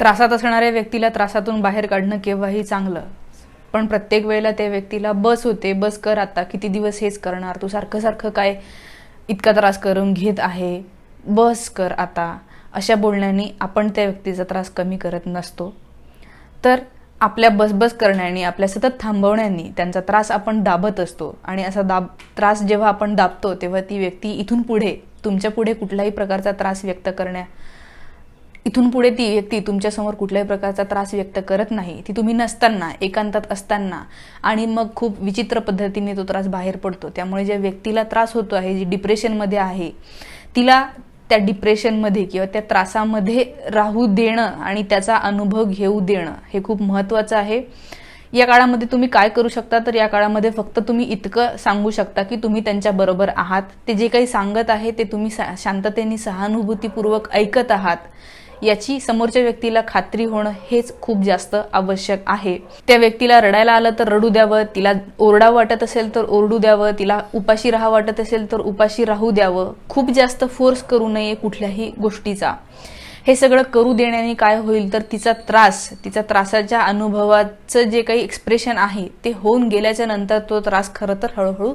त्रासात असणाऱ्या व्यक्तीला त्रासातून बाहेर काढणं केव्हाही चांगलं. पण प्रत्येक वेळेला त्या व्यक्तीला बस होते बस कर आता किती दिवस हेच करणार? तू सारखं सारखं काय इतका त्रास करून घेत आहे? बस कर आता. अशा बोलण्याने आपण त्या व्यक्तीचा त्रास कमी करत नसतो. तर आपल्या बसबस करण्याने आपल्या सतत थांबवण्याने त्यांचा त्रास आपण दाबत असतो. आणि असा दाब त्रास जेव्हा आपण दाबतो तेव्हा ती व्यक्ती इथून पुढे तुमच्यापुढे कुठलाही प्रकारचा त्रास व्यक्त करण्या इथून पुढे ती व्यक्ती तुमच्यासमोर कुठल्याही प्रकारचा त्रास व्यक्त करत नाही. ती तुम्ही नसताना एकांतात असताना आणि मग खूप विचित्र पद्धतीने तो त्रास बाहेर पडतो. त्यामुळे ज्या व्यक्तीला त्रास होतो आहे जी डिप्रेशनमध्ये आहे तिला त्या डिप्रेशनमध्ये किंवा त्या त्रासामध्ये राहू देणं आणि त्याचा अनुभव घेऊ देणं हे खूप महत्त्वाचं आहे. या काळामध्ये तुम्ही काय करू शकता? तर या काळामध्ये फक्त तुम्ही इतकं सांगू शकता की तुम्ही त्यांच्या बरोबर आहात. ते जे काही सांगत आहे ते तुम्ही सा- शांततेने सहानुभूतीपूर्वक ऐकत आहात. याची समोरच्या व्यक्तीला खात्री होणं हेच खूप जास्त आवश्यक आहे. त्या व्यक्तीला रडायला आलं तर रडू द्यावं तिला ओरडा वाटत असेल तर ओरडू द्यावं तिला उपाशी राहा वाटत असेल तर उपाशी राहू द्यावं. खूप जास्त फोर्स करू नये कुठल्याही गोष्टीचा. हे सगळं करू देण्याने काय होईल तर तिचा त्रास तिचा त्रासाच्या अनुभवाचं जे काही एक्सप्रेशन आहे ते होऊन गेल्याच्यानंतर तो त्रास खरं तर हळूहळू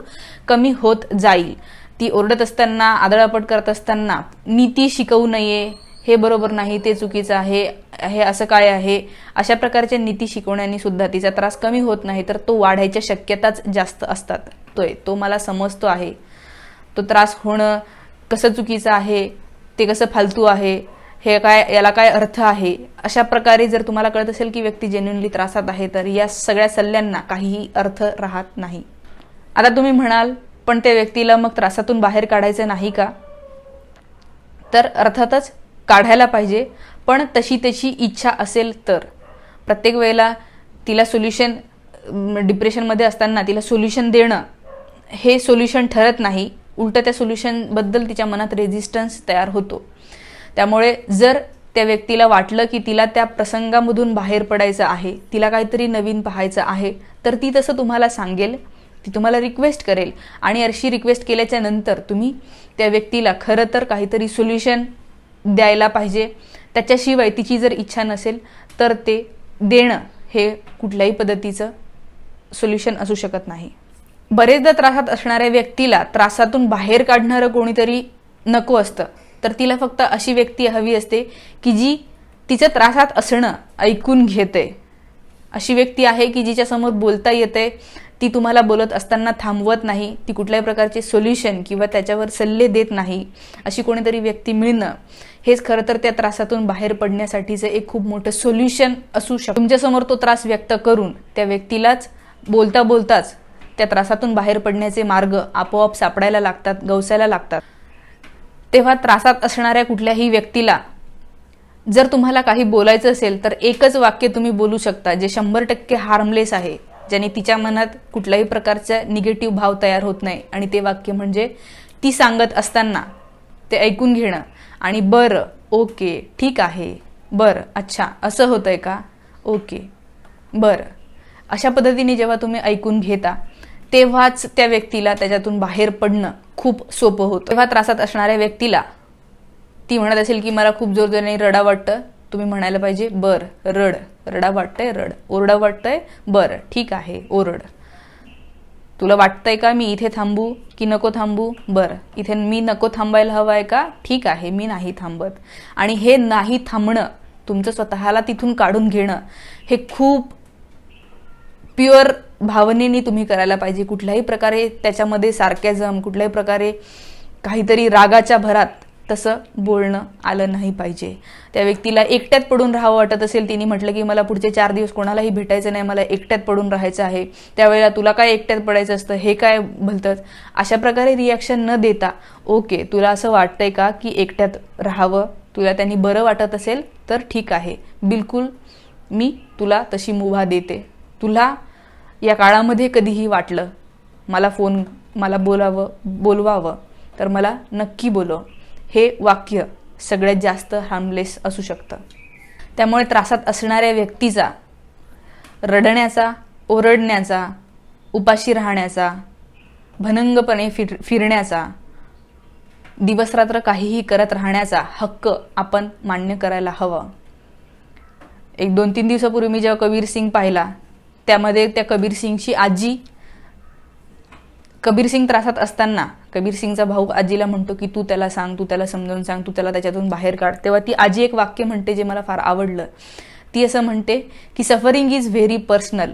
कमी होत जाईल. ती ओरडत असताना आदळापट करत असताना नीती शिकवू नये हे बरोबर नाही ते चुकीचं आहे हे असं काय आहे? अशा प्रकारच्या नीती शिकवण्याने सुद्धा तिचा त्रास कमी होत नाही तर तो वाढायच्या शक्यताच जास्त असतात. तोय तो मला समजतो आहे. तो त्रास होणं कसं चुकीचं आहे ते कसं फालतू आहे हे काय याला काय अर्थ आहे? अशा प्रकारे जर तुम्हाला कळत असेल की व्यक्ती जेन्युनली त्रासात आहे तर या सगळ्या सल्ल्यांना काहीही अर्थ राहत नाही. आता तुम्ही म्हणाल पण त्या व्यक्तीला मग त्रासातून बाहेर काढायचं नाही का? तर अर्थातच काढायला पाहिजे. पण तशी त्याची इच्छा असेल तर. प्रत्येक वेळेला तिला सोल्युशन डिप्रेशनमध्ये असताना तिला सोल्युशन देणं हे सोल्युशन ठरत नाही. उलट त्या सोल्युशनबद्दल तिच्या मनात रेझिस्टन्स तयार होतो. त्यामुळे जर त्या व्यक्तीला वाटलं की तिला त्या प्रसंगामधून बाहेर पडायचं आहे तिला काहीतरी नवीन पाहायचं आहे तर ती तसं तुम्हाला सांगेल. ती तुम्हाला रिक्वेस्ट करेल. आणि अशी रिक्वेस्ट केल्याच्यानंतर तुम्ही त्या व्यक्तीला खरं तर काहीतरी सोल्युशन द्यायला पाहिजे. त्याच्याशिवाय तिची जर इच्छा नसेल तर ते देणं हे कुठल्याही पद्धतीचं सोल्युशन असू शकत नाही. बरेचदा त्रासात असणाऱ्या व्यक्तीला त्रासातून बाहेर काढणारं कोणीतरी नको असतं. तर तिला फक्त अशी व्यक्ती हवी असते की जी तिचं त्रासात असणं ऐकून घेते. अशी व्यक्ती आहे की जिच्यासमोर बोलता येते ती तुम्हाला बोलत असताना थांबवत नाही ती कुठल्याही प्रकारचे सोल्युशन किंवा त्याच्यावर सल्ले देत नाही अशी कोणीतरी व्यक्ती मिळणं हेच खरं तर त्या त्रासातून बाहेर पडण्यासाठीचं एक खूप मोठं सोल्युशन असू शकतं. तुमच्यासमोर तो त्रास व्यक्त करून त्या व्यक्तीलाच बोलता बोलताच त्या त्रासातून बाहेर पडण्याचे मार्ग आपोआप सापडायला लागतात गवसायला लागतात. तेव्हा त्रासात असणाऱ्या कुठल्याही व्यक्तीला जर तुम्हाला काही बोलायचं असेल तर एकच वाक्य तुम्ही बोलू शकता जे शंभर टक्के हार्मलेस आहे. ज्याने तिच्या मनात कुठल्याही प्रकारचा निगेटिव्ह भाव तयार होत नाही. आणि ते वाक्य म्हणजे ती सांगत असताना ते ऐकून घेणं. आणि बरं ओके ठीक आहे. बरं अच्छा असं होतंय का? ओके बरं. अशा पद्धतीने जेव्हा तुम्ही ऐकून घेता तेव्हाच त्या व्यक्तीला त्याच्यातून बाहेर पडणं खूप सोपं होतं. तेव्हा त्रासात असणाऱ्या व्यक्तीला ती म्हणत असेल की मला खूप जोरजोराने रडा वाटतं. तुम्ही म्हणायला पाहिजे बर रड. रडा वाटतंय रड. ओरडा वाटतंय बर. ठीक आहे ओरड. तुला वाटतंय का मी इथे थांबू की नको थांबू? बरं. इथे मी नको थांबायला हवं आहे का? ठीक आहे मी नाही थांबत. आणि हे नाही थांबणं तुमचं स्वतःला तिथून काढून घेणं हे खूप प्युअर भावनेने तुम्ही करायला पाहिजे. कुठल्याही प्रकारे त्याच्यामध्ये सार्कॅझम कुठल्याही प्रकारे काहीतरी रागाच्या भरात तसं बोलणं आलं नाही पाहिजे. त्या व्यक्तीला एकट्यात पडून राहावं वाटत असेल तिने म्हटलं की मला पुढचे चार दिवस कोणालाही भेटायचं नाही मला एकट्यात पडून राहायचं आहे. त्यावेळेला तुला काय एकट्यात पडायचं असतं हे काय भलतंच अशा प्रकारे रिॲक्शन न देता ओके तुला असं वाटतंय का की एकट्यात राहावं? तुला त्यांनी बरं वाटत असेल तर ठीक आहे. बिलकुल मी तुला तशी मुभा देते. तुला या काळामध्ये कधीही वाटलं मला फोन मला बोलावं बोलवावं तर मला नक्की बोलव. हे वाक्य सगळ्यात जास्त हार्मलेस असू शकतं. त्यामुळे त्रासात असणाऱ्या व्यक्तीचा रडण्याचा ओरडण्याचा उपाशी राहण्याचा भनंगपणे फिर फिरण्याचा दिवसरात्र काहीही करत राहण्याचा हक्क आपण मान्य करायला हवं. एक दोन तीन दिवसापूर्वी मी जेव्हा कबीर सिंग पाहिला त्यामध्ये त्या कबीर सिंगची आजी कबीर सिंग त्रासात असताना कबीर सिंगचा भाऊ आजीला म्हणतो की तू त्याला सांग तू त्याला समजावून सांग तू त्याला त्याच्यातून बाहेर काढ. तेव्हा ती आजी एक वाक्य म्हणते जे मला फार आवडलं. ती असं म्हणते की suffering is very personal.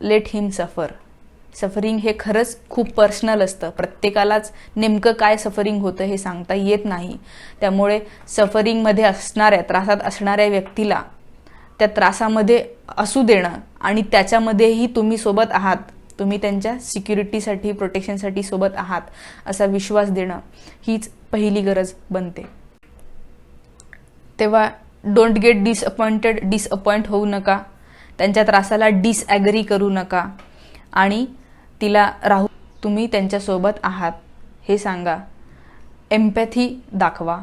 Let him suffer. Suffering हे खरंच खूप पर्सनल असतं. प्रत्येकालाच नेमकं काय सफरिंग होतं हे सांगता येत नाही. त्यामुळे सफरिंगमध्ये असणाऱ्या त्रासात असणाऱ्या व्यक्तीला त्या त्रासामध्ये असू देणं आणि त्याच्यामध्येही तुम्ही सोबत आहात तुम्ही त्यांच्या सिक्युरिटीसाठी प्रोटेक्शनसाठी सोबत आहात असा विश्वास देणं हीच पहिली गरज बनते. तेव्हा डोंट गेट डिसअपॉइंटेड डिसअपॉइंट होऊ नका. त्यांच्या त्रासाला डिसॲग्री करू नका. आणि तिला राहू तुम्ही त्यांच्यासोबत आहात हे सांगा. एम्पॅथी दाखवा.